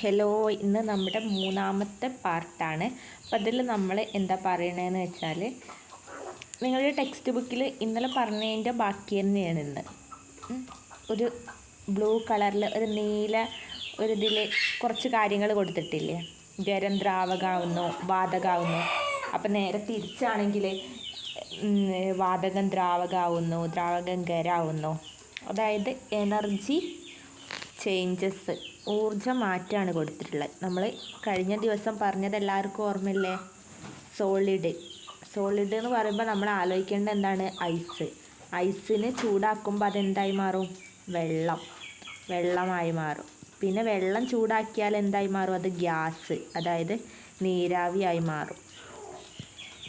Hello ഇന്ന് നമ്മുടെ മൂന്നാമത്തെ പാർട്ടാണ്. അപ്പം അതിൽ നമ്മൾ എന്താ പറയണതെന്ന് വെച്ചാൽ നിങ്ങളുടെ ടെക്സ്റ്റ് ബുക്കിൽ ഇന്നലെ പറഞ്ഞതിന്റെ ബാക്കി തന്നെയാണ് ഇന്ന്. ഒരു ബ്ലൂ കളറിൽ ഒരു നീല ഒരു ഇതിൽ കുറച്ച് കാര്യങ്ങൾ കൊടുത്തിട്ടില്ലേ? ഖരം ദ്രാവകമാവുന്നു വാതകമാവുന്നു അപ്പം നേരെ തിരിച്ചാണെങ്കിൽ വാതകം ദ്രാവകമാവുന്നു ദ്രാവകം ഖരാവുന്നു. അതായത് എനർജി ചേഞ്ചസ് ഊർജ മാറ്റാണ് കൊടുത്തിട്ടുള്ളത്. നമ്മൾ കഴിഞ്ഞ ദിവസം പറഞ്ഞത് എല്ലാവർക്കും ഓർമ്മയില്ലേ? സോളിഡ് സോളിഡ് എന്ന് പറയുമ്പോൾ നമ്മൾ ആലോചിക്കേണ്ട എന്താണ്? ഐസ് ഐസിന് ചൂടാക്കുമ്പോൾ അതെന്തായി മാറും? വെള്ളം. വെള്ളമായി മാറും. പിന്നെ വെള്ളം ചൂടാക്കിയാൽ എന്തായി മാറും? അത് ഗ്യാസ്. അതായത് നീരാവിയായി മാറും.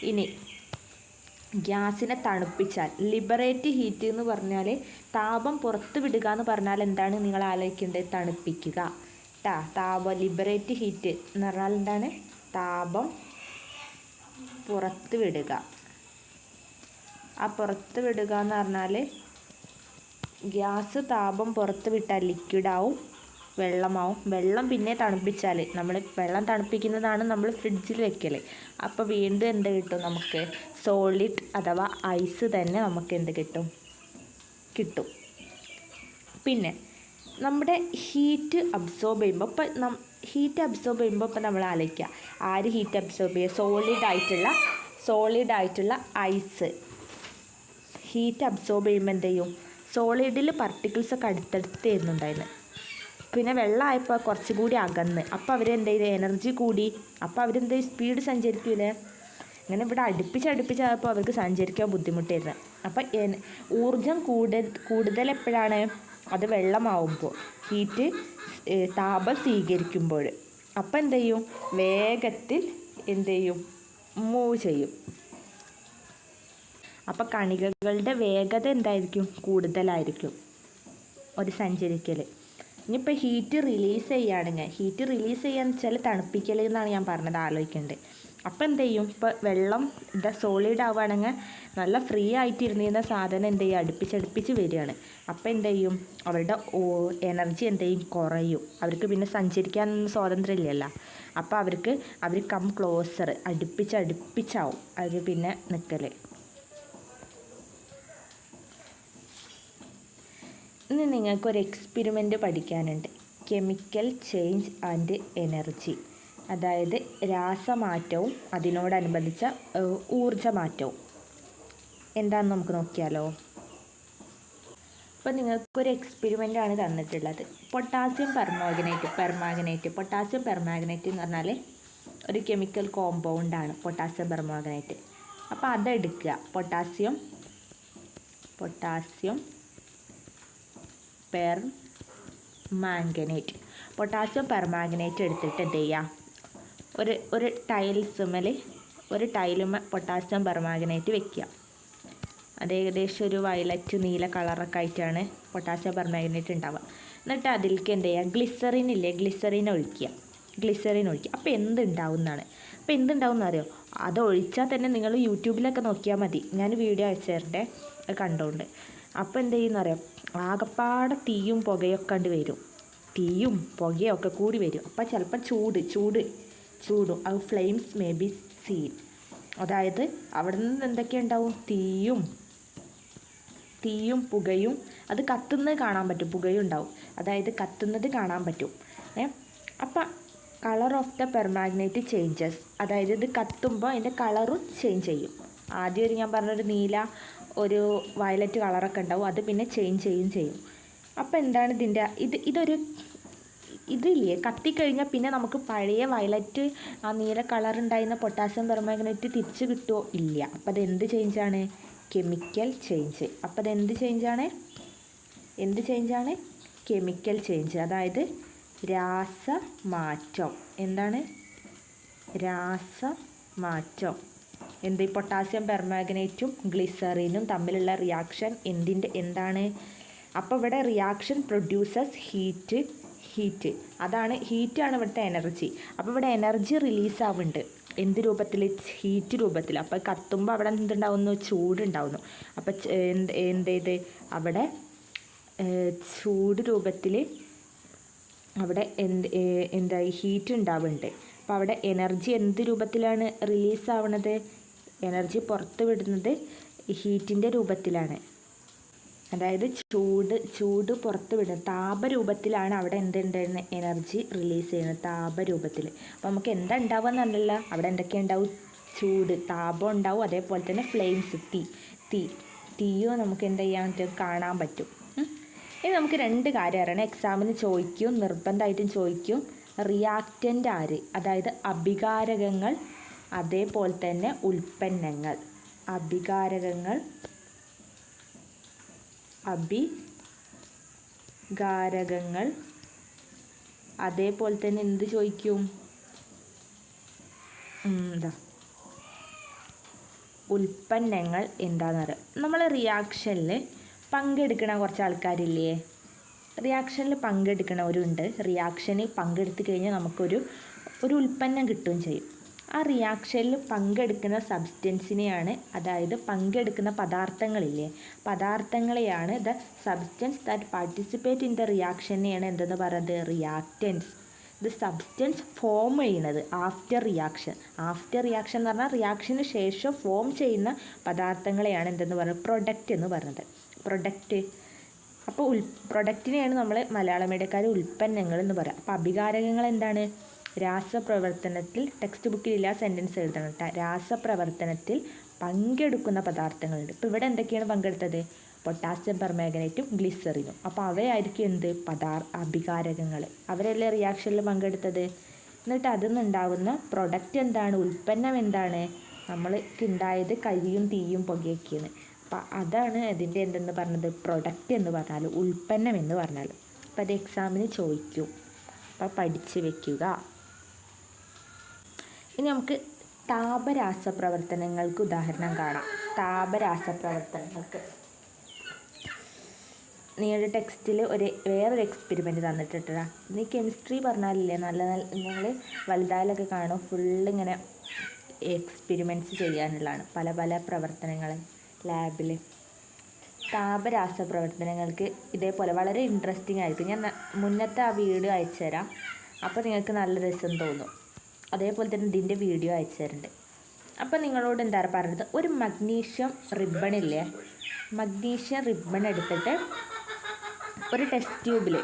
ഇനി ഗ്യാസിനെ തണുപ്പിച്ചാൽ ലിബറേറ്റ് ഹീറ്റ് എന്ന് പറഞ്ഞാൽ താപം പുറത്ത് വിടുക എന്ന് പറഞ്ഞാൽ എന്താണ്? നിങ്ങൾ ആലോചിക്കേണ്ടത് തണുപ്പിക്കുക. ട്ടാ താപം ലിബറേറ്റ് ഹീറ്റ് എന്ന് പറഞ്ഞാൽ എന്താണ്? താപം പുറത്ത് വിടുക. ആ പുറത്ത് വിടുക എന്ന് പറഞ്ഞാൽ ഗ്യാസ് താപം പുറത്ത് വിട്ടാൽ ലിക്വിഡാവും വെള്ളമാവും. വെള്ളം പിന്നെ തണുപ്പിച്ചാൽ നമ്മൾ വെള്ളം തണുപ്പിക്കുന്നതാണ് നമ്മൾ ഫ്രിഡ്ജിൽ വെക്കൽ അപ്പോൾ വീണ്ടും എന്ത് കിട്ടും നമുക്ക്? സോളിഡ് അഥവാ ഐസ് തന്നെ നമുക്ക് എന്ത് കിട്ടും? കിട്ടും. പിന്നെ നമ്മുടെ ഹീറ്റ് അബ്സോർബ് ചെയ്യുമ്പോൾ ഇപ്പം നം ഹീറ്റ് അബ്സോർബ് ചെയ്യുമ്പോൾ ഇപ്പം നമ്മൾ ആലോചിക്കുക. ആര് ഹീറ്റ് അബ്സോർബ് ചെയ്യുക സോളിഡ് ആയിട്ടുള്ള സോളിഡ് ആയിട്ടുള്ള ഐസ് ഹീറ്റ് അബ്സോർബ് ചെയ്യുമ്പോൾ എന്ത് ചെയ്യും? സോളിഡിൽ പാർട്ടിക്കിൾസ് ഒക്കെ അടുത്തടുത്ത് തരുന്നുണ്ടായിരുന്നു. പിന്നെ വെള്ളമായപ്പോൾ കുറച്ചും കൂടി അകന്ന്. അപ്പോൾ അവരെന്ത് ചെയ്ത്? എനർജി കൂടി. അപ്പോൾ അവരെന്ത് സ്പീഡ് സഞ്ചരിക്കൂലേ അങ്ങനെ ഇവിടെ അടുപ്പിച്ച് അടുപ്പിച്ചായപ്പോൾ അവർക്ക് സഞ്ചരിക്കാൻ ബുദ്ധിമുട്ടായിരുന്നു. അപ്പം ഊർജം കൂടുതൽ കൂടുതൽ എപ്പോഴാണ്? അത് വെള്ളമാവുമ്പോൾ. ഹീറ്റ് താപം സ്വീകരിക്കുമ്പോൾ. അപ്പം എന്ത് ചെയ്യും? വേഗത്തിൽ എന്ത് ചെയ്യും? മൂവ് ചെയ്യും. അപ്പം കണികകളുടെ വേഗത എന്തായിരിക്കും? കൂടുതലായിരിക്കും ഒരു സഞ്ചരിക്കൽ ഇനിയിപ്പോൾ ഹീറ്റ് റിലീസ് ചെയ്യുകയാണെങ്കിൽ ഹീറ്റ് റിലീസ് ചെയ്യാന്ന് വെച്ചാൽ തണുപ്പിക്കൽ എന്നാണ് ഞാൻ പറഞ്ഞത് ആലോചിക്കേണ്ടത് അപ്പോൾ എന്ത് ചെയ്യും? ഇപ്പോൾ വെള്ളം ഇത് സോളിഡ് ആവുകയാണെങ്കിൽ നല്ല ഫ്രീ ആയിട്ട് ഇരുന്നിരുന്ന സാധനം എന്ത് ചെയ്യും അടുപ്പിച്ചടുപ്പിച്ച് വരികയാണ്. അപ്പോൾ എന്ത് ചെയ്യും? അവരുടെ എനർജി എന്ത് ചെയ്യും? കുറയും. അവർക്ക് പിന്നെ സഞ്ചരിക്കാനൊന്നും സ്വാതന്ത്ര്യം ഇല്ലല്ലോ അപ്പോൾ അവർക്ക് അവർ കം ക്ലോസർ അടുപ്പിച്ചടുപ്പിച്ചാവും. അവർ പിന്നെ നിൽക്കൽ ഇന്ന് നിങ്ങൾക്കൊരു എക്സ്പെരിമെന്റ് പഠിക്കാനുണ്ട്. കെമിക്കൽ ചേഞ്ച് ആൻഡ് എനർജി അതായത് രാസമാറ്റവും അതിനോടനുബന്ധിച്ച ഊർജമാറ്റവും എന്താണെന്ന് നമുക്ക് നോക്കിയാലോ? അപ്പോൾ നിങ്ങൾക്കൊരു എക്സ്പെരിമെന്റ് ആണ് തന്നിട്ടുള്ളത്. Potassium permanganate permanganate potassium permanganate എന്ന് പറഞ്ഞാൽ ഒരു കെമിക്കൽ കോമ്പൗണ്ടാണ് പൊട്ടാസ്യം പെർമാഗ്നേറ്റ്. അപ്പോൾ അതെടുക്കുക. Potassium potassium permanganate potassium permanganate എടുത്തിട്ട് എന്ത് ചെയ്യുക ഒരു ഒരു ടൈൽസുമ്മൽ ഒരു ടൈലുമ്മ പൊട്ടാസ്യം പെർമാഗനേറ്റ് വെക്കുക അത് ഏകദേശം ഒരു വയലറ്റ് നീല കളറൊക്കെ ആയിട്ടാണ് പൊട്ടാസ്യം പെർമാഗനേറ്റ് ഉണ്ടാവുക എന്നിട്ട് അതിലേക്ക് എന്ത് ചെയ്യുക ഗ്ലിസറിൻ ഇല്ലേ? ഗ്ലിസറിൻ ഒഴിക്കുക ഗ്ലിസറിൻ ഒഴിക്കുക അപ്പോൾ എന്തുണ്ടാവും എന്നാണ്. അപ്പോൾ എന്തുണ്ടാവും എന്നറിയോ അത് ഒഴിച്ചാൽ തന്നെ നിങ്ങൾ യൂട്യൂബിലൊക്കെ നോക്കിയാൽ മതി. ഞാൻ വീഡിയോ അയച്ചു തരട്ടെ കണ്ടോണ്ട്. അപ്പോൾ എന്ത് ചെയ്യുന്നറിയോ ആകപ്പാടെ തീയും പുകയൊക്കെ കണ്ട് വരും. തീയും പുകയൊക്കെ കൂടി വരും. അപ്പോൾ ചിലപ്പോൾ ചൂട് ചൂട് ചൂടും. അത് ഫ്ലെയിംസ് മേ ബി സീൻ അതായത് അവിടെ നിന്ന് എന്തൊക്കെ ഉണ്ടാവും? തീയും. തീയും പുകയും. അത് കത്തുന്നത് കാണാൻ പറ്റും. പുകയും ഉണ്ടാവും. അതായത് കത്തുന്നത് കാണാൻ പറ്റും. ഏ? അപ്പം colour of the permanganate changes അതായത് ഇത് കത്തുമ്പോൾ അതിന്റെ കളറും ചേഞ്ച് ചെയ്യും. ആദ്യം ഒരു ഞാൻ പറഞ്ഞൊരു നീല ഒരു വയലറ്റ് കളറൊക്കെ ഉണ്ടാവും. അത് പിന്നെ ചേഞ്ച് ചെയ്യും ചെയ്യും. അപ്പോൾ എന്താണ് ഇതിന്റെ ഇത് ഇതൊരു ഇതില്ലേ? കത്തിക്കഴിഞ്ഞാൽ പിന്നെ നമുക്ക് പഴയ വയലറ്റ് ആ നീല കളർ ഉണ്ടായിരുന്ന പൊട്ടാസ്യം പെർമാഗ്നേറ്റ് തിരിച്ച് കിട്ടുമോ ഇല്ല. അപ്പോൾ അത് എന്ത് ചേഞ്ചാണ് കെമിക്കൽ ചേഞ്ച് അപ്പോൾ അത് എന്ത് ചേഞ്ചാണ് എന്ത് ചേഞ്ചാണ് കെമിക്കൽ ചേഞ്ച് അതായത് രാസമാറ്റം. എന്താണ്? രാസമാറ്റം. എന്ത്? പൊട്ടാസ്യം പെർമാഗ്നേറ്റും ഗ്ലിസറിനും തമ്മിലുള്ള റിയാക്ഷൻ എന്തിന്റെ എന്താണ്? അപ്പോൾ ഇവിടെ റിയാക്ഷൻ പ്രൊഡ്യൂസസ് ഹീറ്റ് ഹീറ്റ്. അതാണ് ഹീറ്റാണ് ഇവിടുത്തെ എനർജി. അപ്പോൾ ഇവിടെ എനർജി റിലീസ് ആവുന്നുണ്ട് എന്ത് രൂപത്തിൽ? ഹീറ്റ് രൂപത്തിൽ. അപ്പോൾ കത്തുമ്പോൾ അവിടെ എന്തുണ്ടാവുന്നു? ചൂടുണ്ടാവുന്നു. അപ്പോൾ എന്ത് എന്തേത് അവിടെ ചൂട് രൂപത്തിൽ അവിടെ എന്ത് എന്തായി ഹീറ്റ് ഉണ്ടാവുന്നുണ്ട്. അപ്പോൾ അവിടെ എനർജി എന്ത് രൂപത്തിലാണ് റിലീസ് ആവുന്നത് എനർജി പുറത്ത് വിടുന്നത് ഹീറ്റിന്റെ രൂപത്തിലാണ്. അതായത് ചൂട് ചൂട് പുറത്ത് വിടും താപരൂപത്തിലാണ് അവിടെ എന്തുണ്ടായിരുന്നത് എനർജി റിലീസ് ചെയ്യുന്നത്. താപരൂപത്തിൽ അപ്പോൾ നമുക്ക് എന്താ ഉണ്ടാവുക എന്നല്ല അവിടെ എന്തൊക്കെ ഉണ്ടാവും? ചൂട്. താപം ഉണ്ടാവും. അതേപോലെ തന്നെ ഫ്ലെയിംസ് തീ. തീ. തീയോ നമുക്ക് എന്ത് ചെയ്യാൻ പറ്റും? കാണാൻ പറ്റും. ഇനി നമുക്ക് രണ്ട് കാര്യം അറിയണം. എക്സാമിന് ചോദിക്കും. നിർബന്ധമായിട്ടും ചോദിക്കും. റിയാക്റ്റന്റ് ആര്? അതായത് അഭികാരകങ്ങൾ അതേപോലെ തന്നെ ഉൽപ്പന്നങ്ങൾ. അഭികാരകങ്ങൾ അഭികാരകങ്ങൾ. അതേപോലെ തന്നെ എന്ത് ചോദിക്കും? എന്താ? ഉൽപ്പന്നങ്ങൾ എന്താണെന്നറിയാം നമ്മൾ റിയാക്ഷനിൽ പങ്കെടുക്കണ കുറച്ച് ആൾക്കാരില്ലേ? റിയാക്ഷനിൽ പങ്കെടുക്കണവരുണ്ട്. റിയാക്ഷനിൽ പങ്കെടുത്ത് കഴിഞ്ഞാൽ നമുക്കൊരു ഒരു ഉൽപ്പന്നം കിട്ടുകയും ചെയ്യും. ആ റിയാക്ഷനിൽ പങ്കെടുക്കുന്ന സബ്സ്റ്റൻസിനെയാണ് അതായത് പങ്കെടുക്കുന്ന പദാർത്ഥങ്ങളില്ലേ? പദാർത്ഥങ്ങളെയാണ് the substance that participate in the റിയാക്ഷനെയാണ് എന്തെന്ന് പറയുന്നത്? റിയാക്റ്റൻസ് ദ സബ്സ്റ്റൻസ് ഫോം ചെയ്യുന്നത് ആഫ്റ്റർ റിയാക്ഷൻ ആഫ്റ്റർ റിയാക്ഷൻ എന്ന് പറഞ്ഞാൽ റിയാക്ഷന് ശേഷം ഫോം ചെയ്യുന്ന പദാർത്ഥങ്ങളെയാണ് എന്തെന്ന് പറയുന്നത്? പ്രൊഡക്റ്റ് എന്ന് പറയുന്നത്. പ്രൊഡക്റ്റ് അപ്പോൾ ഉൽ പ്രൊഡക്റ്റിനെയാണ് നമ്മൾ മലയാള മീഡിയക്കാർ ഉൽപ്പന്നങ്ങൾ എന്ന് പറയുക. അപ്പോൾ അഭികാരകങ്ങൾ എന്താണ്? രാസപ്രവർത്തനത്തിൽ ടെക്സ്റ്റ് ബുക്കിലില്ല സെന്റൻസ് എഴുതണം കേട്ടോ രാസപ്രവർത്തനത്തിൽ പങ്കെടുക്കുന്ന പദാർത്ഥങ്ങളുണ്ട്. ഇപ്പോൾ ഇവിടെ എന്തൊക്കെയാണ് പങ്കെടുത്തത്? പൊട്ടാസ്യം പെർമാഗനേറ്റും ഗ്ലിസറിനും അപ്പോൾ അവയായിരിക്കും എന്ത്? പദാർ അഭികാരകങ്ങൾ. അവരല്ലേ റിയാക്ഷനിൽ പങ്കെടുത്തത്? എന്നിട്ട് അതിൽ നിന്നുണ്ടാകുന്ന പ്രൊഡക്റ്റ് എന്താണ്? ഉൽപ്പന്നം എന്താണ്? നമ്മൾക്ക് ഉണ്ടായത് കരിയും തീയും പുകയൊക്കെയാണ്. അപ്പം അതാണ് അതിന്റെ എന്തെന്ന് പറഞ്ഞത്? പ്രൊഡക്റ്റ് എന്ന് പറഞ്ഞാൽ ഉൽപ്പന്നം എന്ന് പറഞ്ഞാൽ അപ്പോൾ അത് എക്സാമിന് ചോദിക്കും. അപ്പം പഠിച്ച് വെക്കുക. ഇനി നമുക്ക് താപരാസപ്രവർത്തനങ്ങൾക്ക് ഉദാഹരണം കാണാം. താപരാസപ്രവർത്തനങ്ങൾക്ക് നിങ്ങളുടെ ടെക്സ്റ്റിൽ ഒരു വേറൊരു എക്സ്പെരിമെന്റ് തന്നിട്ടിട്ടാ ഇനി കെമിസ്ട്രി പറഞ്ഞാലില്ലേ? നല്ല നല്ല നിങ്ങൾ വലുതായാലൊക്കെ കാണും. ഫുള്ള് ഇങ്ങനെ എക്സ്പെരിമെന്റ്സ് ചെയ്യാനുള്ളതാണ്. പല പല പ്രവർത്തനങ്ങൾ ലാബിൽ താപരാസ പ്രവർത്തനങ്ങൾക്ക് ഇതേപോലെ വളരെ ഇൻട്രസ്റ്റിംഗ് ആയിരിക്കും. ഞാൻ മുന്നത്തെ ആ വീഡിയോ അയച്ചു തരാം അപ്പോൾ നിങ്ങൾക്ക് നല്ല രസം തോന്നും. അതേപോലെ തന്നെ ഇതിന്റെ വീഡിയോ അയച്ചു തരുന്നുണ്ട് അപ്പം നിങ്ങളോട് എന്താ പറയുന്നത് ഒരു മഗ്നീഷ്യം റിബണില്ലേ മഗ്നീഷ്യം റിബൺ എടുത്തിട്ട് ഒരു ടെസ്റ്റ് ട്യൂബിൽ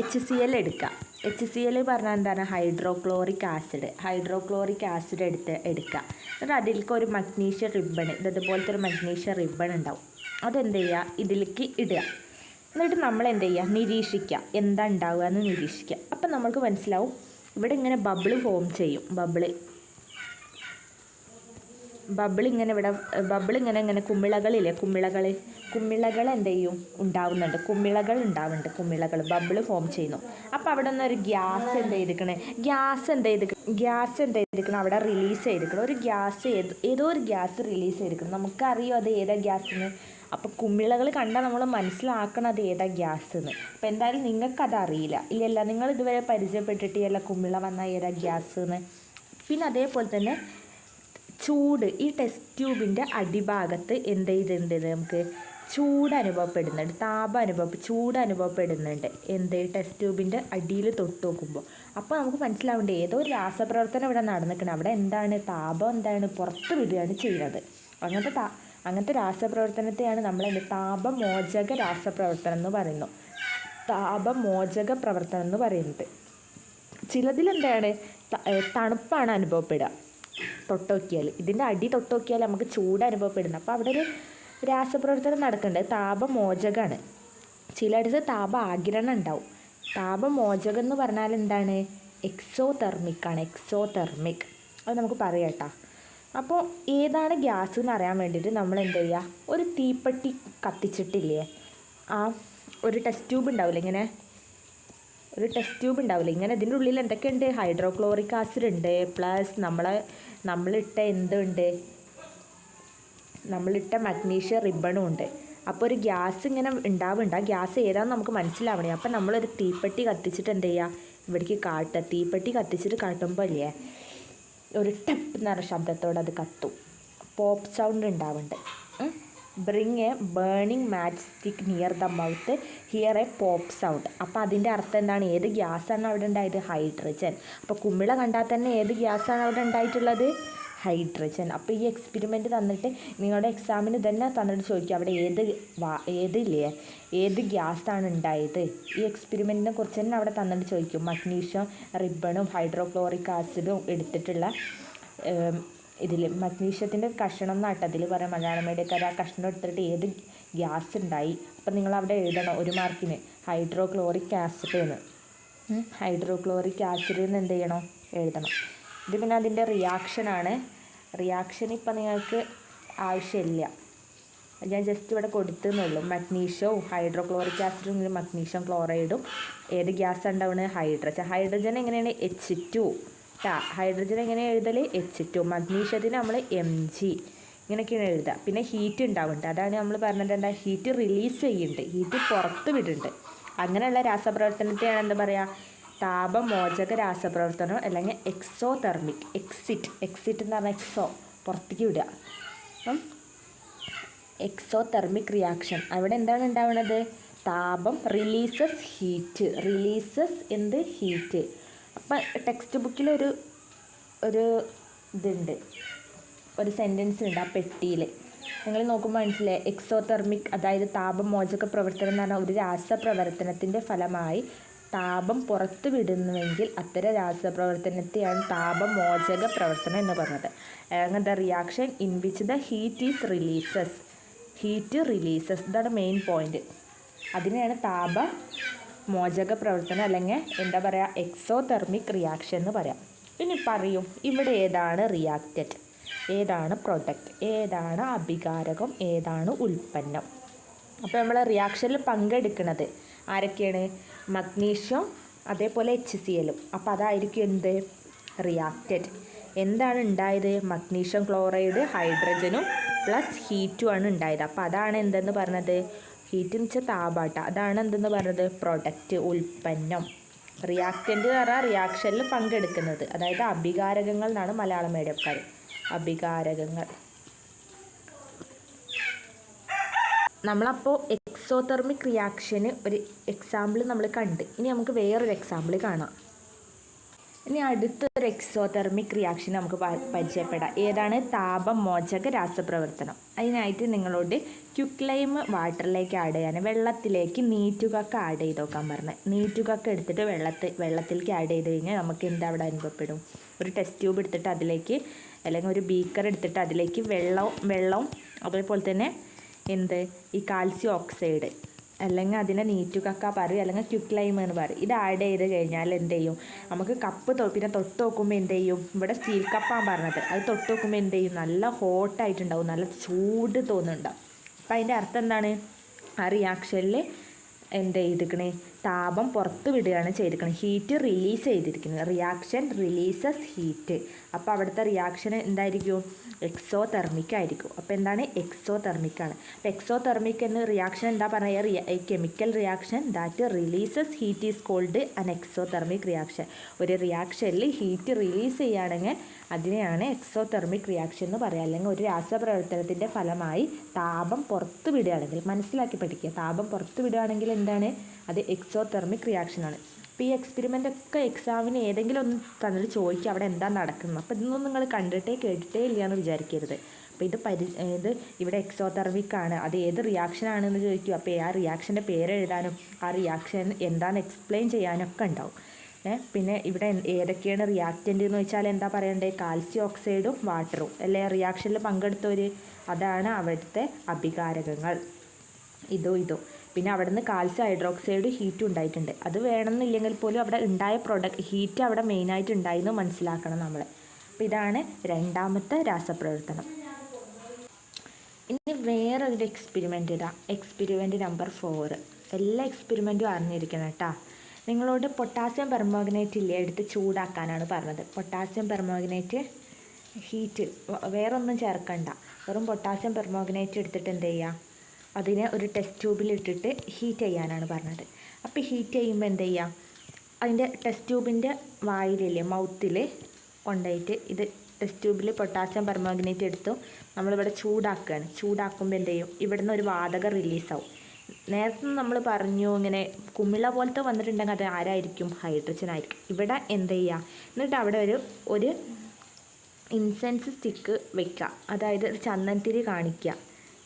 എച്ച് സി എൽ എടുക്കുക എച്ച് സി എൽ പറഞ്ഞാൽ എന്താണ്? ഹൈഡ്രോക്ലോറിക് ആസിഡ് ഹൈഡ്രോക്ലോറിക് ആസിഡ് എടുത്ത് എടുക്കുക എന്നിട്ട് അതിലേക്ക് ഒരു മഗ്നീഷ്യം റിബൺ ഇതുപോലത്തെ ഒരു മഗ്നീഷ്യം റിബൺ ഉണ്ടാവും. അതെന്ത് ചെയ്യുക ഇതിലേക്ക് ഇടുക. എന്നിട്ട് നമ്മൾ എന്ത് ചെയ്യുക നിരീക്ഷിക്കുക എന്താ ഉണ്ടാവുക എന്ന് നിരീക്ഷിക്കുക അപ്പം നമ്മൾക്ക് മനസ്സിലാവും. ഇവിടെ ഇങ്ങനെ ബബിൾ ഫോം ചെയ്യും. ബബിൾ ബബിൾ ഇങ്ങനെ ഇവിടെ ബബിൾ ഇങ്ങനെ ഇങ്ങനെ കുമിളകളില്ലേ? കുമിളകൾ. കുമിളകൾ എന്ത് ചെയ്യും ഉണ്ടാവുന്നുണ്ട്. കുമിളകൾ ഉണ്ടാവുന്നുണ്ട്. കുമിളകൾ. ബബിൾ ഫോം ചെയ്യുന്നു. അപ്പോൾ അവിടെ നിന്ന് ഒരു ഗ്യാസ് എന്ത് ചെയ്തിരിക്കണേ? ഗ്യാസ് എന്ത് ചെയ്ത് ഗ്യാസ് എന്ത് ചെയ്തിരിക്കണം? അവിടെ റിലീസ് ചെയ്തിരിക്കണം. ഒരു ഗ്യാസ് ഏത് ഒരു ഗ്യാസ് റിലീസ് ചെയ്തിരിക്കണം. നമുക്കറിയോ അത് ഏതാ ഗ്യാസെന്ന് അപ്പോൾ കുമിളകൾ കണ്ടാൽ നമ്മൾ മനസ്സിലാക്കണം അത് ഏതാ ഗ്യാസ് എന്ന് അപ്പോൾ എന്തായാലും നിങ്ങൾക്കത് അറിയില്ല ഇല്ലല്ല നിങ്ങൾ ഇതുവരെ പരിചയപ്പെട്ടിട്ട് പരിചയപ്പെട്ടിട്ടില്ല കുമിള വന്നാൽ ഏതാ ഗ്യാസ് എന്ന് പിന്നെ അതേപോലെ തന്നെ ചൂട് ഈ ടെസ്റ്റ് ട്യൂബിന്റെ അടിഭാഗത്ത് എന്ത് ചെയ്തിട്ടുണ്ട് നമുക്ക്? ചൂട് അനുഭവപ്പെടുന്നുണ്ട് താപം അനുഭവ ചൂട് അനുഭവപ്പെടുന്നുണ്ട്. എന്ത്? ടെസ്റ്റ് ട്യൂബിന്റെ അടിയിൽ തൊട്ട് നോക്കുമ്പോൾ. അപ്പോൾ നമുക്ക് മനസ്സിലാവേണ്ട ഏതോ ഒരു രാസപ്രവർത്തനം ഇവിടെ നടന്നിട്ടുണ്ട് അവിടെ എന്താണ്? താപം എന്താണ്? പുറത്ത് വിടുകയാണ് ചെയ്യുന്നത്. അങ്ങനത്തെ താ അങ്ങനത്തെ രാസപ്രവർത്തനത്തെയാണ് നമ്മൾ എന്ത് താപമോചക രാസപ്രവർത്തനം എന്ന് പറയുന്നു. താപമോചക പ്രവർത്തനം എന്ന് പറയുന്നത്. ചിലതിലെന്താണ്? തണുപ്പാണ് അനുഭവപ്പെടുക. തൊട്ടോക്കിയാൽ. ഇതിന്റെ അടി തൊട്ടോക്കിയാൽ നമുക്ക് ചൂട് അനുഭവപ്പെടുന്നു. അപ്പോൾ അവിടെ ഒരു രാസപ്രവർത്തനം നടക്കുന്നുണ്ട്. താപമോചകമാണ് ചിലയിടത്ത് താപ ആഗിരണം ഉണ്ടാവും. താപമോചകം എന്ന് പറഞ്ഞാൽ എന്താണ്? എക്സോ തെർമിക്കാണ് എക്സോ തെർമിക് അത് നമുക്ക് പറയാം കേട്ടോ. അപ്പോൾ ഏതാണ് ഗ്യാസ് എന്ന് അറിയാൻ വേണ്ടിയിട്ട് നമ്മൾ എന്ത് ചെയ്യുക ഒരു തീപ്പെട്ടി കത്തിച്ചിട്ടില്ലേ? ആ ഒരു ടെസ്റ്റ് ട്യൂബ് ഉണ്ടാവില്ലേ ഇങ്ങനെ? ഒരു ടെസ്റ്റ് ട്യൂബ് ഉണ്ടാവില്ലേ ഇങ്ങനെ ഇതിന്റെ ഉള്ളിൽ എന്തൊക്കെയുണ്ട്? ഹൈഡ്രോക്ലോറിക് ആസിഡ് ഉണ്ട് പ്ലസ് നമ്മളെ നമ്മളിട്ട എന്തുണ്ട്? നമ്മളിട്ട മഗ്നീഷ്യ റിബണും ഉണ്ട്. അപ്പോൾ ഒരു ഗ്യാസ് ഇങ്ങനെ ഉണ്ടാവുന്നുണ്ട് ആ ഗ്യാസ് ഏതാണെന്ന് നമുക്ക് മനസ്സിലാവണേ. അപ്പോൾ നമ്മളൊരു തീപ്പെട്ടി കത്തിച്ചിട്ട് എന്ത് ചെയ്യുക ഇവിടേക്ക് കാട്ടുക. തീപ്പെട്ടി കത്തിച്ചിട്ട് കാട്ടുമ്പോൾ ഇല്ലേ? ഒരു ടപ്പ് എന്ന് പറഞ്ഞ ശബ്ദത്തോടെ അത് കത്തും. പോപ്പ് സൗണ്ട് ഉണ്ടാവുന്നുണ്ട്. Bring a burning match stick near the mouth hear a pop sound അപ്പോൾ അതിന്റെ അർത്ഥം എന്താണ്? ഏത് ഗ്യാസാണ് അവിടെ ഉണ്ടായത്? ഹൈഡ്രജൻ അപ്പോൾ കുമിള കണ്ടാൽ തന്നെ ഏത് ഗ്യാസാണ് അവിടെ ഉണ്ടായിട്ടുള്ളത്? ഹൈഡ്രജൻ. അപ്പോൾ ഈ എക്സ്പെരിമെന്റ് തന്നിട്ട് നിങ്ങളുടെ എക്സാമിന് തന്നെ തന്നിട്ട് ചോദിക്കും അവിടെ ഏത് വാ ഏതില്ലേ ഏത് ഗ്യാസാണ് ഉണ്ടായത്? ഈ എക്സ്പെരിമെന്റിനെ കുറിച്ച് തന്നെ അവിടെ തന്നിട്ട് ചോദിക്കും. മഗ്നീഷ്യം റിബണും ഹൈഡ്രോക്ലോറിക് ആസിഡും എടുത്തിട്ടുള്ള ഇതിൽ മഗ്നീഷ്യത്തിന്റെ കഷണം എന്നാട്ടോ അതിൽ പറയാം. മലയാളം മീഡിയക്കാർ ആ കഷ്ണം എടുത്തിട്ട് ഏത് ഗ്യാസ് ഉണ്ടായി? അപ്പം നിങ്ങൾ അവിടെ എഴുതണം ഒരു മാർക്കിന് ഹൈഡ്രോക്ലോറിക് ആസിഡ് എന്ന് ഹൈഡ്രോക്ലോറിക് ആസിഡ് എന്ന് എന്ത് ചെയ്യണം? എഴുതണം. ഇത് പിന്നെ അതിന്റെ റിയാക്ഷനാണ്. റിയാക്ഷൻ ഇപ്പം നിങ്ങൾക്ക് ആവശ്യമില്ല. ഞാൻ ജസ്റ്റ് ഇവിടെ കൊടുത്തെന്നുള്ളൂ മഗ്നീഷ്യവും ഹൈഡ്രോക്ലോറിക് ആസിഡും മഗ്നീഷ്യം ക്ലോറൈഡും. ഏത് ഗ്യാസ് ഉണ്ടാവുന്നത് ഹൈഡ്രജൻ. ഹൈഡ്രജൻ എങ്ങനെയാണ്? എച്ച് ടു ടാ ഹൈഡ്രജൻ എങ്ങനെ എഴുതൽ എച്ച് ടു മഗ്നീഷ്യത്തിന് നമ്മൾ എം ജി ഇങ്ങനെയൊക്കെയാണ് എഴുതുക. പിന്നെ ഹീറ്റ് ഉണ്ടാവുന്നുണ്ട്. അതാണ് നമ്മൾ പറഞ്ഞത് എന്താ? ഹീറ്റ് റിലീസ് ചെയ്യുന്നുണ്ട്. ഹീറ്റ് പുറത്ത് വിടുന്നുണ്ട്. അങ്ങനെയുള്ള രാസപ്രവർത്തനത്തെയാണ് എന്താ പറയുക താപമോചക രാസപ്രവർത്തനം അല്ലെങ്കിൽ എക്സോ തെർമിക് എക്സിറ്റ് എക്സിറ്റ് എന്ന് പറഞ്ഞാൽ എക്സോ പുറത്തേക്ക് വിടുക. അപ്പം എക്സോ തെർമിക് റിയാക്ഷൻ അവിടെ എന്താണ് ഉണ്ടാവുന്നത്? താപം റിലീസസ് ഹീറ്റ് റിലീസസ് എന്ത്? ഹീറ്റ് അപ്പം ടെക്സ്റ്റ് ബുക്കിലൊരു ഒരു ഇതുണ്ട്. ഒരു സെന്റൻസ് ഉണ്ട് ആ പെട്ടിയിൽ നിങ്ങൾ നോക്കുമ്പോൾ മനസ്സിലായി. എക്സോതെർമിക് അതായത് താപമോചക പ്രവർത്തനം എന്ന് പറഞ്ഞാൽ ഒരു രാസപ്രവർത്തനത്തിന്റെ ഫലമായി താപം പുറത്തു വിടുന്നുവെങ്കിൽ അത്തരം രാസപ്രവർത്തനത്തെയാണ് താപമോചക പ്രവർത്തനം എന്ന് പറഞ്ഞത്. അങ്ങനെ the reaction in which the heat is releases heat releases ഇതാണ് മെയിൻ പോയിന്റ് അതിനെയാണ് താപ മോചക പ്രവർത്തനം അല്ലെങ്കിൽ എന്താ പറയുക എക്സോതെർമിക് റിയാക്ഷൻ എന്ന് പറയാം. ഇനി പറയും ഇവിടെ ഏതാണ് റിയാക്റ്റഡ് ഏതാണ് പ്രൊഡക്റ്റ് ഏതാണ് അഭികാരകം? ഏതാണ് ഉൽപ്പന്നം? അപ്പോൾ നമ്മൾ റിയാക്ഷനിൽ പങ്കെടുക്കുന്നത് ആരൊക്കെയാണ്? മഗ്നീഷ്യം അതേപോലെ എച്ച് സി എല്ലും അപ്പോൾ അതായിരിക്കും എന്ത്? റിയാക്റ്റഡ് എന്താണ് ഉണ്ടായത്? മഗ്നീഷ്യം ക്ലോറൈഡ് ഹൈഡ്രജനും പ്ലസ് ഹീറ്റും ആണ് ഉണ്ടായത്. അപ്പോൾ അതാണ് എന്തെന്ന് പറഞ്ഞത്? ഹീറ്റ് വെച്ചാൽ താപാട്ട. അതാണ് എന്തെന്ന് പറഞ്ഞത്? പ്രൊഡക്റ്റ് ഉൽപ്പന്നം. റിയാക്റ്റന്റ് എന്ന് പറഞ്ഞാൽ റിയാക്ഷനിൽ പങ്കെടുക്കുന്നത്. അതായത് അഭികാരകങ്ങൾ എന്നാണ് മലയാളം മീഡിയക്കാർ അഭികാരകങ്ങൾ. നമ്മളപ്പോൾ എക്സോതെർമിക് റിയാക്ഷന് ഒരു എക്സാമ്പിൾ നമ്മൾ കണ്ട്. ഇനി നമുക്ക് വേറൊരു എക്സാമ്പിൾ കാണാം. ഇനി അടുത്തൊരു എക്സോതെർമിക് റിയാക്ഷൻ നമുക്ക് പരിചയപ്പെടാം. ഏതാണ്? താപമോചക രാസപ്രവർത്തനം. അതിനായിട്ട് നിങ്ങളോട് ക്യുക്ലൈം വാട്ടറിലേക്ക് ആഡ് ചെയ്യാൻ വെള്ളത്തിലേക്ക് നീറ്റുകക്ക ആഡ് ചെയ്ത് നോക്കാൻ പറഞ്ഞത് നീറ്റുകക്ക എടുത്തിട്ട് വെള്ളത്തിൽ വെള്ളത്തിലേക്ക് ആഡ് ചെയ്ത് കഴിഞ്ഞാൽ നമുക്ക് എന്താ അവിടെ അനുഭവപ്പെടും? ഒരു ടെസ്റ്റ് ട്യൂബ് എടുത്തിട്ട് അതിലേക്ക് അല്ലെങ്കിൽ ഒരു ബീക്കർ എടുത്തിട്ട് അതിലേക്ക് വെള്ളവും വെള്ളവും അതേപോലെ തന്നെ എന്ത്? ഈ കാൽസ്യം ഓക്സൈഡ് അല്ലെങ്കിൽ അതിനെ നീറ്റുകക്ക പറയും. അല്ലെങ്കിൽ ക്യുക്ക് ലൈം എന്ന് പറയും. ഇത് ആഡ് ചെയ്ത് കഴിഞ്ഞാൽ എന്ത് ചെയ്യും? നമുക്ക് കപ്പ് പിന്നെ തൊട്ട് നോക്കുമ്പോൾ എന്ത് ചെയ്യും? ഇവിടെ സ്റ്റീൽ കപ്പാണ് പറഞ്ഞത്. അത് തൊട്ട് നോക്കുമ്പോൾ എന്ത് ചെയ്യും? നല്ല ഹോട്ടായിട്ടുണ്ടാവും നല്ല ചൂട് തോന്നുന്നുണ്ടാവും. അപ്പം അതിന്റെ അർത്ഥം എന്താണ്? ആ റിയാക്ഷനിൽ എന്ത് ചെയ്തിരിക്കണേ താപം പുറത്ത് വിടുകയാണ് ചെയ്തിരിക്കുന്നത്. ഹീറ്റ് റിലീസ് ചെയ്തിരിക്കുന്നത് റിയാക്ഷൻ റിലീസസ് ഹീറ്റ് അപ്പോൾ അവിടുത്തെ റിയാക്ഷൻ എന്തായിരിക്കും? എക്സോ തെർമിക് ആയിരിക്കും. അപ്പോൾ എന്താണ്? എക്സോ തെർമിക് ആണ്. അപ്പോൾ എക്സോ തെർമിക് എന്ന റിയാക്ഷൻ എന്താ പറയുക chemical reaction that releases heat is called an exothermic reaction ഒരു റിയാക്ഷനിൽ ഹീറ്റ് റിലീസ് ചെയ്യുകയാണെങ്കിൽ അതിനെയാണ് എക്സോ തെർമിക് റിയാക്ഷൻ എന്ന് പറയുക അല്ലെങ്കിൽ ഒരു രാസപ്രവർത്തനത്തിന്റെ ഫലമായി താപം പുറത്ത് വിടുകയാണെങ്കിൽ മനസ്സിലാക്കി പഠിക്കുക. താപം പുറത്ത് വിടുകയാണെങ്കിൽ എന്താണ്? അത് എക്സോതെർമിക് റിയാക്ഷനാണ് അപ്പോൾ ഈ എക്സ്പെരിമെന്റ് ഒക്കെ എക്സാമിന് ഏതെങ്കിലും ഒന്ന് തന്നിട്ട് ചോദിക്കുക അവിടെ എന്താ നടക്കുന്നത്? അപ്പോൾ ഇതൊന്നും നിങ്ങൾ കണ്ടിട്ടേ കേട്ടിട്ടേ ഇല്ല എന്ന് വിചാരിക്കരുത്. അപ്പോൾ ഇത് പരി ഇത് ഇവിടെ എക്സോതെർമിക് ആണ്. അത് ഏത് റിയാക്ഷൻ ആണെന്ന് ചോദിക്കും. അപ്പോൾ ആ റിയാക്ഷന്റെ പേര് എഴുതാനും ആ റിയാക്ഷൻ എന്താണെന്ന് എക്സ്പ്ലെയിൻ ചെയ്യാനും ഒക്കെ ഉണ്ടാവും പിന്നെ ഇവിടെ ഏതൊക്കെയാണ് റിയാക്റ്റന്റ് എന്ന് വെച്ചാൽ എന്താ പറയണ്ടേ കാൽസ്യം ഓക്സൈഡും വാട്ടറും അല്ലേ? റിയാക്ഷനിൽ പങ്കെടുത്തവർ അതാണ് അവിടുത്തെ അഭികാരകങ്ങൾ. ഇതോ ഇതോ. പിന്നെ അവിടെ നിന്ന് കാൽസ്യം ഹൈഡ്രോക്സൈഡ് ഹീറ്റ് ഉണ്ടായിട്ടുണ്ട്. അത് വേണമെന്നില്ലെങ്കിൽ പോലും അവിടെ ഉണ്ടായ പ്രൊഡക്റ്റ് ഹീറ്റ് അവിടെ മെയിനായിട്ട് ഉണ്ടായിരുന്നു മനസ്സിലാക്കണം നമ്മൾ അപ്പോൾ ഇതാണ് രണ്ടാമത്തെ രാസപ്രവർത്തനം. ഇനി വേറൊരു എക്സ്പെരിമെന്റ് ഇതാ. എക്സ്പെരിമെന്റ് നമ്പർ ഫോർ എല്ലാ എക്സ്പെരിമെന്റും അറിഞ്ഞിരിക്കണം കേട്ടോ. നിങ്ങളോട് പൊട്ടാസ്യം പെർമോഗനേറ്റ് ഇല്ലേ? എടുത്ത് ചൂടാക്കാനാണ് പറഞ്ഞത്. പൊട്ടാസ്യം പെർമോഗനേറ്റ് ഹീറ്റ് വേറൊന്നും ചേർക്കണ്ട. വെറും പൊട്ടാസ്യം പെർമോഗനേറ്റ് എടുത്തിട്ട് എന്ത് ചെയ്യുക അതിനെ ഒരു ടെസ്റ്റ് ട്യൂബിൽ ഇട്ടിട്ട് ഹീറ്റ് ചെയ്യാനാണ് പറഞ്ഞത്. അപ്പോൾ ഹീറ്റ് ചെയ്യുമ്പോൾ എന്ത് ചെയ്യുക അതിന്റെ ടെസ്റ്റ് ട്യൂബിന്റെ വായിലില്ലേ മൗത്തിൽ കൊണ്ടുപോയിട്ട് ഇത് ടെസ്റ്റ് ട്യൂബിൽ പൊട്ടാസ്യം പെർമാഗ്നേറ്റ് എടുത്തു. നമ്മളിവിടെ ചൂടാക്കുകയാണ്. ചൂടാക്കുമ്പോൾ എന്ത് ചെയ്യും? ഇവിടുന്ന് ഒരു വാതകം റിലീസാവും നേരത്തെ നമ്മൾ പറഞ്ഞു ഇങ്ങനെ കുമിള പോലത്തെ വന്നിട്ടുണ്ടെങ്കിൽ അത് ആരായിരിക്കും? ഹൈഡ്രജൻ ആയിരിക്കും. ഇവിടെ എന്ത് ചെയ്യുക എന്നിട്ട് അവിടെ ഒരു ഒരു ഇൻസെൻസ് സ്റ്റിക്ക് വെക്കുക. അതായത് ഒരു ചന്ദനത്തിരി കാണിക്കുക.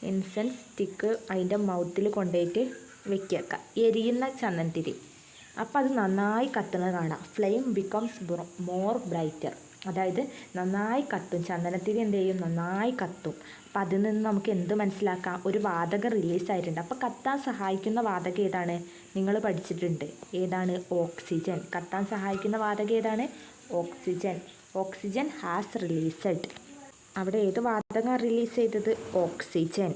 ഇൻസെൻസ് സ്റ്റിക്ക് അതിന്റെ മൗത്തിൽ കൊണ്ടുപോയിട്ട് വെക്കുക എരിയുന്ന ചന്ദനത്തിരി. അപ്പോൾ അത് നന്നായി കത്തുന്നത് കാണാം. ഫ്ലെയിം ബിക്കംസ് മോർ ബ്രൈറ്റർ അതായത് നന്നായി കത്തും. ചന്ദനത്തിരി എന്ത് ചെയ്യും? നന്നായി കത്തും. അപ്പം അതിൽ നിന്ന് നമുക്ക് എന്ത് മനസ്സിലാക്കാം? ഒരു വാതകം റിലീസ് ആയിട്ടുണ്ട്. അപ്പോൾ കത്താൻ സഹായിക്കുന്ന വാതകം ഏതാണ്? നിങ്ങൾ പഠിച്ചിട്ടുണ്ട്. ഏതാണ്? ഓക്സിജൻ കത്താൻ സഹായിക്കുന്ന വാതകം ഏതാണ്? ഓക്സിജൻ ഓക്സിജൻ ഹാസ് റിലീസഡ് അവിടെ ഏത് വാതകം റിലീസ് ചെയ്തത്? ഓക്സിജൻ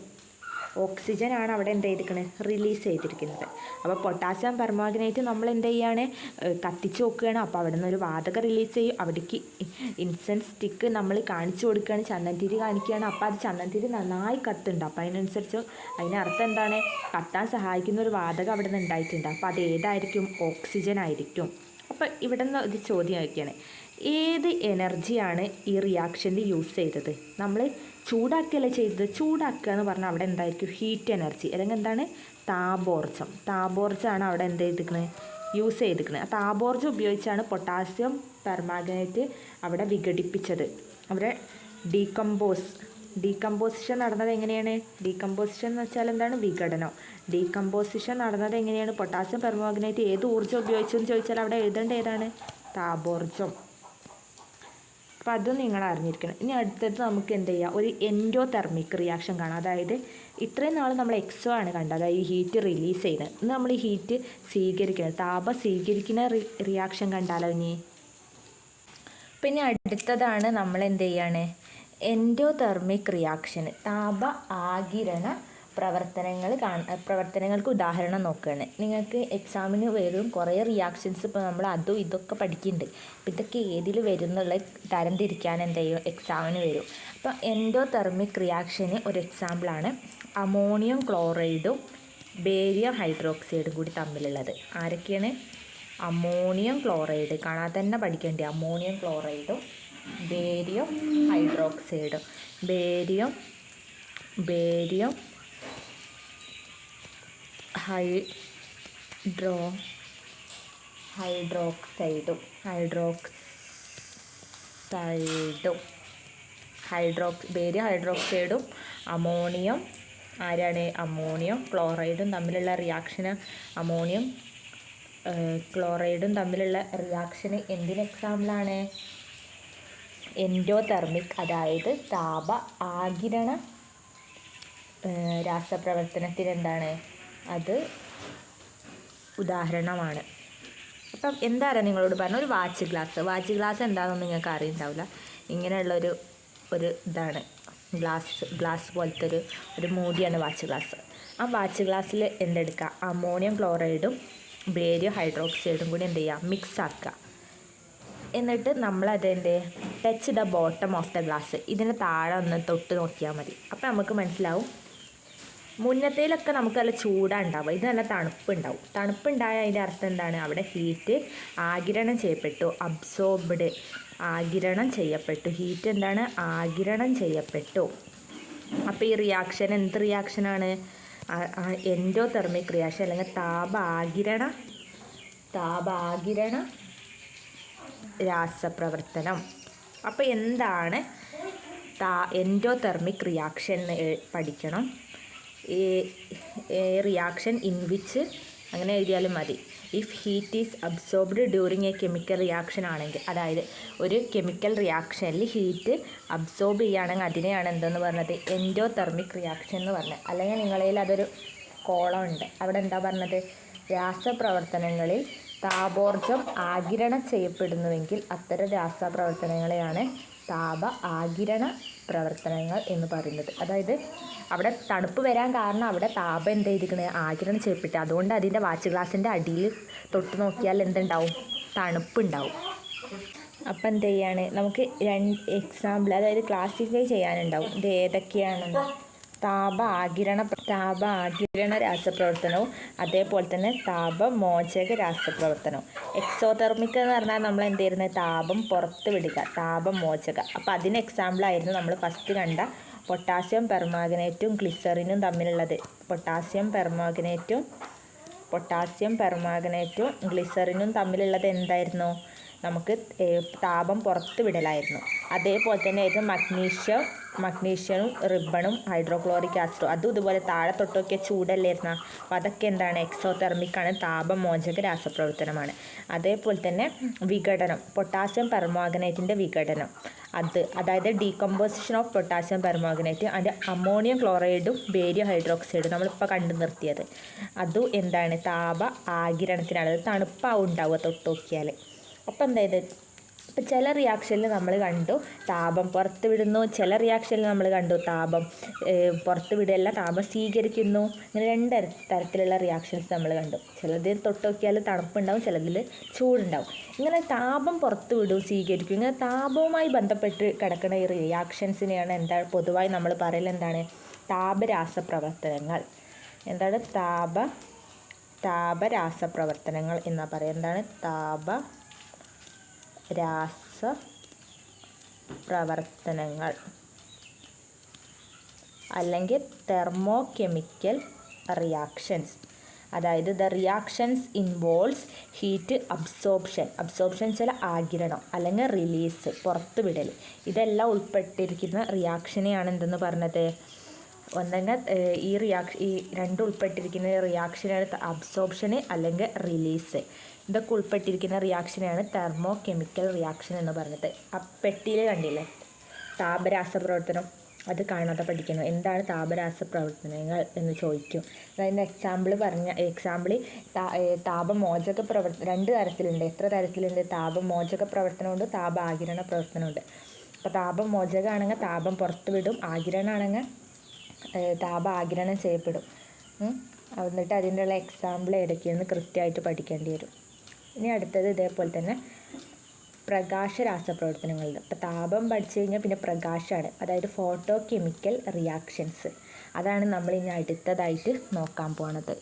ഓക്സിജൻ ആണ് അവിടെ എന്ത് ചെയ്തിരിക്കുന്നത് റിലീസ് ചെയ്തിരിക്കുന്നത്. അപ്പോൾ പൊട്ടാസ്യം പെർമാഗ്നേറ്റ് നമ്മൾ എന്ത് ചെയ്യാണ്? ഏഹ് കത്തിച്ച് നോക്കുകയാണ് അപ്പോൾ അവിടെ നിന്ന് ഒരു വാതകം റിലീസ് ചെയ്യും. അവിടേക്ക് ഇൻസെൻസ് സ്റ്റിക്ക് നമ്മൾ കാണിച്ചു കൊടുക്കുകയാണ്. ചന്ദനത്തിരി കാണിക്കുകയാണ്. അപ്പോൾ അത് ചന്ദനത്തിരി നന്നായി കത്തുണ്ട് അപ്പോൾ അതിനനുസരിച്ച് അതിനർത്ഥം എന്താണ്? കത്താൻ സഹായിക്കുന്ന ഒരു വാതകം അവിടെ നിന്ന് ഉണ്ടായിട്ടുണ്ട്. അപ്പോൾ അത് ഏതായിരിക്കും? ഓക്സിജൻ ആയിരിക്കും. അപ്പോൾ ഇവിടെ നിന്ന് ഒരു ചോദ്യം ചോദിക്കുകയാണ്. ഏത് എനർജിയാണ് ഈ റിയാക്ഷനിൽ യൂസ് ചെയ്തത്? നമ്മൾ ചൂടാക്കിയല്ലേ ചെയ്തത്? ചൂടാക്കുക എന്ന് പറഞ്ഞാൽ അവിടെ എന്തായിരിക്കും? ഹീറ്റ് എനർജി അല്ലെങ്കിൽ എന്താണ്? താപോർജം. താപോർജമാണ് അവിടെ എന്ത് ചെയ്തിരിക്കുന്നത് യൂസ് ചെയ്തിരിക്കുന്നത് ആ താപോർജം ഉപയോഗിച്ചാണ് പൊട്ടാസ്യം പെർമാഗനേറ്റ് അവിടെ വിഘടിപ്പിച്ചത്. അവിടെ ഡീകമ്പോസ് ഡീകമ്പോസിഷൻ നടന്നത് എങ്ങനെയാണ്? ഡീകമ്പോസിഷൻ എന്ന് വെച്ചാൽ എന്താണ്? വിഘടനം. ഡീകമ്പോസിഷൻ നടന്നത് എങ്ങനെയാണ്? പൊട്ടാസ്യം പെർമാഗനേറ്റ് ഏത് ഊർജം ഉപയോഗിച്ചെന്ന് ചോദിച്ചാൽ അവിടെ എഴുതേണ്ട ഏതാണ്? താപോർജം. അപ്പം അതും നിങ്ങൾ അറിഞ്ഞിരിക്കണം ഇനി അടുത്തത് നമുക്ക് എന്ത് ചെയ്യാം? ഒരു എൻഡോ തെർമിക് റിയാക്ഷൻ കാണാം. അതായത് ഇത്രയും നാൾ നമ്മൾ എക്സോ ആണ് കണ്ടത്. അതായത് ഈ ഹീറ്റ് റിലീസ് ചെയ്യുന്നത് ഇന്ന് നമ്മൾ ഈ ഹീറ്റ് സ്വീകരിക്കുന്നത് താപം സ്വീകരിക്കുന്ന റിയാക്ഷൻ കണ്ടാലോ ഇനി? പിന്നെ അടുത്തതാണ് നമ്മൾ എന്ത് ചെയ്യാണ്? എൻഡോ റിയാക്ഷൻ താപ ആകിരണ പ്രവർത്തനങ്ങൾ കാണാൻ പ്രവർത്തനങ്ങൾക്ക് ഉദാഹരണം നോക്കുകയാണ് നിങ്ങൾക്ക് എക്സാമിന് വരും കുറേ റിയാക്ഷൻസ് ഇപ്പോൾ നമ്മൾ അതും ഇതൊക്കെ പഠിക്കുന്നുണ്ട് അപ്പോൾ ഇതൊക്കെ ഏതിൽ വരും എന്നുള്ള തരം തിരിക്കാൻ എന്ത് ചെയ്യും? എക്സാമിന് വരും. അപ്പോൾ എൻഡോ തെർമിക് റിയാക്ഷന് ഒരു എക്സാമ്പിളാണ് അമോണിയം ക്ലോറൈഡും ബേരിയം ഹൈഡ്രോക്സൈഡും കൂടി തമ്മിലുള്ളത്. ആരൊക്കെയാണ്? അമോണിയം ക്ലോറൈഡ് കാണാതെ തന്നെ പഠിക്കേണ്ടി. അമോണിയം ക്ലോറൈഡും ബേരിയം ഹൈഡ്രോക്സൈഡും ബേരിയം ബേരിയം ഹൈഡ്രോ ഹൈഡ്രോക്സൈഡും ഹൈഡ്രോക്സൈഡും. ഹൈഡ്രോക്സ് ബേരി ഹൈഡ്രോക്സൈഡും അമോണിയം ആരാണ് അമോണിയം ക്ലോറൈഡും തമ്മിലുള്ള റിയാക്ഷന് അമോണിയം ക്ലോറൈഡും തമ്മിലുള്ള റിയാക്ഷന് എന്തിന് എക്സാമ്പിളാണ് എൻഡോതെർമിക് അതായത് താപ ആകിരണ രാസപ്രവർത്തനത്തിന് എന്താണ്? അത് ഉദാഹരണമാണ്. അപ്പം എന്താണ് നിങ്ങളോട് പറഞ്ഞ ഒരു വാച്ച് ഗ്ലാസ്. വാച്ച് ഗ്ലാസ് എന്താണെന്ന് നിങ്ങൾക്ക് അറിയുന്നുണ്ടാവില്ല. ഇങ്ങനെയുള്ളൊരു ഒരു ഇതാണ്. ഗ്ലാസ് ഗ്ലാസ് പോലത്തെ ഒരു ഒരു മൂടിയാണ് വാച്ച് ഗ്ലാസ്. ആ വാച്ച് ഗ്ലാസ്സിൽ എന്തെടുക്കുക? അമോണിയം ക്ലോറൈഡും ബേരിയം ഹൈഡ്രോക്സൈഡും കൂടി എന്ത് ചെയ്യുക? മിക്സ് ആക്കുക. എന്നിട്ട് നമ്മളതെന്റെ touch the bottom of the glass. ഇതിന് താഴെ ഒന്ന് തൊട്ട് നോക്കിയാൽ മതി. അപ്പോൾ നമുക്ക് മനസ്സിലാവും മുന്നത്തേലൊക്കെ നമുക്ക് നല്ല ചൂടാണ് ഉണ്ടാവുക ഇത് നല്ല തണുപ്പുണ്ടാവും. തണുപ്പുണ്ടായ അതിന്റെ അർത്ഥം എന്താണ്? അവിടെ ഹീറ്റ് ആഗിരണം ചെയ്യപ്പെട്ടു. അബ്സോർബ്ഡ് ആഗിരണം ചെയ്യപ്പെട്ടു. ഹീറ്റ് എന്താണ്? ആഗിരണം ചെയ്യപ്പെട്ടു. അപ്പോൾ ഈ റിയാക്ഷൻ എന്ത് റിയാക്ഷനാണ് എൻഡോ തെർമിക് റിയാക്ഷൻ അല്ലെങ്കിൽ താപ ആഗിരണ താപ ആഗിരണ രാസപ്രവർത്തനം. അപ്പോൾ എന്താണ്? താ എൻഡോ തെർമിക് റിയാക്ഷൻ എന്ന് എ- റിയാക്ഷൻ ഇൻ വിച്ച് അങ്ങനെ എഴുതിയാലും മതി. If heat is absorbed during a chemical reaction ആണെങ്കിൽ അതായത് ഒരു കെമിക്കൽ റിയാക്ഷനിൽ ഹീറ്റ് അബ്സോർബ് ചെയ്യുകയാണെങ്കിൽ അതിനെയാണ് എന്തെന്ന് പറഞ്ഞത്? എൻഡോതെർമിക് റിയാക്ഷൻ എന്ന് പറഞ്ഞത്. അല്ലെങ്കിൽ നിങ്ങളിൽ അതൊരു കോളം ഉണ്ട്. അവിടെ എന്താ പറഞ്ഞത്? രാസപ്രവർത്തനങ്ങളിൽ താപോർജം ആഗിരണം ചെയ്യപ്പെടുന്നുവെങ്കിൽ അത്തരം രാസപ്രവർത്തനങ്ങളെയാണ് താപ ആഗിരണ പ്രവർത്തനങ്ങൾ എന്ന് പറയുന്നത്. അതായത് അവിടെ തണുപ്പ് വരാൻ കാരണം അവിടെ താപം എന്ത് ചെയ്തിരിക്കുന്നത് ആഗിരണം ചെയ്യപ്പെട്ട്. അതുകൊണ്ട് അതിന്റെ വാച്ച് ഗ്ലാസിന്റെ അടിയിൽ തൊട്ട് നോക്കിയാൽ എന്തുണ്ടാവും? തണുപ്പുണ്ടാവും. അപ്പം എന്ത് ചെയ്യാണ്? നമുക്ക് രണ്ട് എക്സാമ്പിൾ അതായത് ക്ലാസിഫൈ ചെയ്യാനുണ്ടാവും. ഇത് ഏതൊക്കെയാണെന്ന്. താപ ആകിരണ താപ ആകിരണ രാസപ്രവർത്തനവും അതേപോലെ തന്നെ താപമോചക രാസപ്രവർത്തനവും. എക്സോതെർമിക് എന്ന് പറഞ്ഞാൽ നമ്മൾ എന്ത് ചെയ്യുന്നത്? താപം പുറത്ത് വിടുക താപമോചക. അപ്പോൾ അതിന് എക്സാമ്പിളായിരുന്നു നമ്മൾ ഫസ്റ്റ് കണ്ട പൊട്ടാസ്യം പെർമാഗനേറ്റും ഗ്ലിസറിനും തമ്മിലുള്ളത്. പൊട്ടാസ്യം പെർമാഗനേറ്റും പൊട്ടാസ്യം പെർമാഗനേറ്റും ഗ്ലിസറിനും തമ്മിലുള്ളത് എന്തായിരുന്നു? നമുക്ക് താപം പുറത്ത് വിടലായിരുന്നു. അതേപോലെ തന്നെ ആയിരുന്നു മഗ്നീഷ്യം മഗ്നീഷ്യനും റിബണും ഹൈഡ്രോക്ലോറിക് ആസിഡും. അതും ഇതുപോലെ താഴെ തൊട്ടൊക്കെ ചൂടല്ലായിരുന്ന? അപ്പോൾ അതൊക്കെ എന്താണ്? എക്സോതെർമിക്കാണ് താപമോചക രാസപ്രവർത്തനമാണ്. അതേപോലെ തന്നെ വിഘടനം പൊട്ടാസ്യം പെർമോഗനേറ്റിന്റെ വിഘടനം. അത് അതായത് ഡീകമ്പോസിഷൻ ഓഫ് പൊട്ടാസ്യം പെർമോഗനേറ്റ് അതിന്റെ അമോണിയം ക്ലോറൈഡും ബേരിയം ഹൈഡ്രോക്സൈഡും നമ്മളിപ്പോൾ കണ്ടു നിർത്തിയത്. അതും എന്താണ്? താപ ആകിരണത്തിനാണ് അത് തണുപ്പാവും ഉണ്ടാവുക തൊട്ട് നോക്കിയാൽ അപ്പോൾ എന്തായത്? ഇപ്പം ചില റിയാക്ഷനിൽ നമ്മൾ കണ്ടു താപം പുറത്ത് വിടുന്നു. ചില റിയാക്ഷനിൽ നമ്മൾ കണ്ടു താപം പുറത്ത് വിടുകയല്ല താപം സ്വീകരിക്കുന്നു. ഇങ്ങനെ രണ്ട് തരത്തിലുള്ള റിയാക്ഷൻസ് നമ്മൾ കണ്ടു. ചിലതിൽ തൊട്ട് നോക്കിയാൽ തണുപ്പുണ്ടാവും ചിലതിൽ ചൂടുണ്ടാവും. ഇങ്ങനെ താപം പുറത്ത് വിടും സ്വീകരിക്കും. ഇങ്ങനെ താപവുമായി ബന്ധപ്പെട്ട് കിടക്കുന്ന ഈ റിയാക്ഷൻസിനെയാണ് എന്താണ് പൊതുവായി നമ്മൾ പറയൽ എന്താണ്? താപരാസപ്രവർത്തനങ്ങൾ എന്താണ്? താപ താപരാസപ്രവർത്തനങ്ങൾ എന്നാണ് പറയുക എന്താണ്? താപ രാസ പ്രവർത്തനങ്ങൾ അല്ലെങ്കിൽ തെർമോ കെമിക്കൽ റിയാക്ഷൻസ് അതായത് the reactions involves heat absorption absorption ചില ആഗിരണം അല്ലെങ്കിൽ റിലീസ് പുറത്ത് വിടൽ ഇതെല്ലാം ഉൾപ്പെട്ടിരിക്കുന്ന റിയാക്ഷനെയാണ് എന്തെന്ന് പറഞ്ഞത്? ഒന്നെങ്കിൽ ഈ റിയാക്ഷ ഈ രണ്ട് ഉൾപ്പെട്ടിരിക്കുന്ന റിയാക്ഷനാണ് അബ്സോർപ്ഷന് അല്ലെങ്കിൽ റിലീസ് ഇതൊക്കെ ഉൾപ്പെട്ടിരിക്കുന്ന റിയാക്ഷനെയാണ് തെർമോ കെമിക്കൽ റിയാക്ഷൻ എന്ന് പറഞ്ഞത്. ആ പെട്ടിയിൽ കണ്ടില്ലേ? താപരാസപ്രവർത്തനം. അത് കാണാതെ പഠിക്കണം. എന്താണ് താപരാസപ്രവർത്തനങ്ങൾ എന്ന് ചോദിക്കും. അതിന്റെ എക്സാമ്പിൾ പറഞ്ഞ എക്സാമ്പിൾ താപമോചക പ്രവർത്തനം രണ്ട് തരത്തിലുണ്ട്. എത്ര തരത്തിലുണ്ട്? താപമോചക പ്രവർത്തനമുണ്ട് താപ ആകിരണ പ്രവർത്തനമുണ്ട്. അപ്പോൾ താപമോചകമാണെങ്കിൽ താപം പുറത്ത് വിടും ആകിരണമാണെങ്കിൽ താപ ആകിരണം ചെയ്യപ്പെടും. എന്നിട്ട് അതിന്റെയുള്ള എക്സാമ്പിൾ ഏതൊക്കെയെന്ന് കൃത്യമായിട്ട് പഠിക്കേണ്ടി വരും. ഇനി അടുത്തത് ഇതേപോലെ തന്നെ പ്രകാശ രാസപ്രവർത്തനങ്ങളുണ്ട് ഇപ്പോൾ താപം പഠിച്ചു കഴിഞ്ഞാൽ പിന്നെ പ്രകാശമാണ് അതായത് ഫോട്ടോ കെമിക്കൽ റിയാക്ഷൻസ് അതാണ് നമ്മൾ ഇനി അടുത്തതായിട്ട് നോക്കാൻ പോണത്.